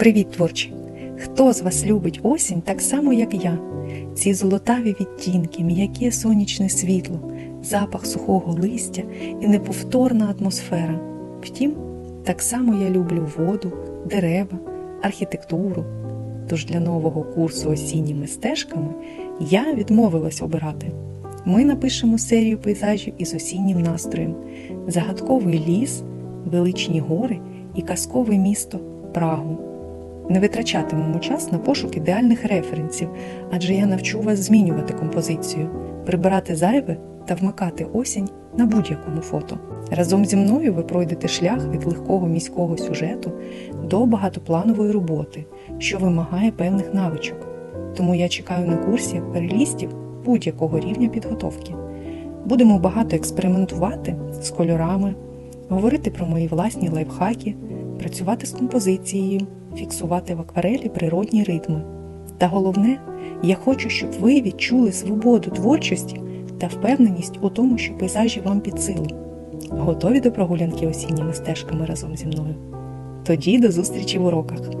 Привіт, творчі! Хто з вас любить осінь так само, як я? Ці золотаві відтінки, м'яке сонячне світло, запах сухого листя і неповторна атмосфера. Втім, так само я люблю воду, дерева, архітектуру. Тож для нового курсу осінніми стежками я відмовилась обирати. Ми напишемо серію пейзажів із осіннім настроєм, загадковий ліс, величні гори і казкове місто Прагу. Не витрачатимемо час на пошук ідеальних референсів, адже я навчу вас змінювати композицію, прибирати зайве та вмикати осінь на будь-якому фото. Разом зі мною ви пройдете шлях від легкого міського сюжету до багатопланової роботи, що вимагає певних навичок. Тому я чекаю на курсі акварелістів будь-якого рівня підготовки. Будемо багато експериментувати з кольорами, говорити про мої власні лайфхаки, працювати з композицією, фіксувати в акварелі природні ритми. Та головне, я хочу, щоб ви відчули свободу творчості та впевненість у тому, що пейзажі вам під силу. Готові до прогулянки осінніми стежками разом зі мною? Тоді до зустрічі в уроках!